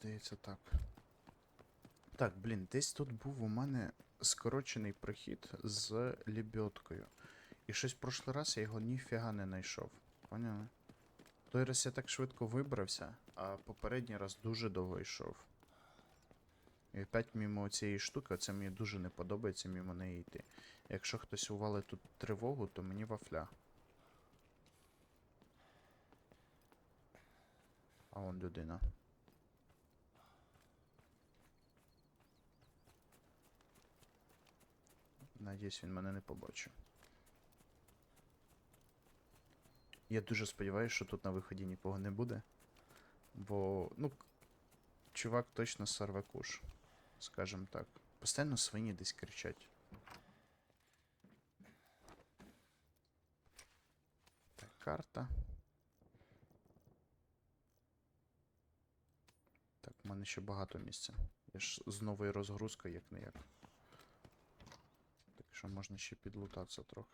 здається, так. Так, блін, десь тут був у мене скорочений прохід з лебедкою. І щось в прошлий раз я його ніфіга не знайшов. Поняли? Той раз я так швидко вибрався, а попередній раз дуже довго йшов. І опять мимо цієї штуки, це мені дуже не подобається мимо неї йти. Якщо хтось увалить тут тривогу, то мені вафля. А он людина. Надіюсь, він мене не побачив. Я дуже сподіваюся, що тут на виході нікого не буде. Бо, ну, чувак точно сорве куш. Скажем так. Постійно свині десь кричать. Так, карта. Так, в мене ще багато місця. Я ж з новою розгрузкою як не як. Що можна ще підлутатися трохи.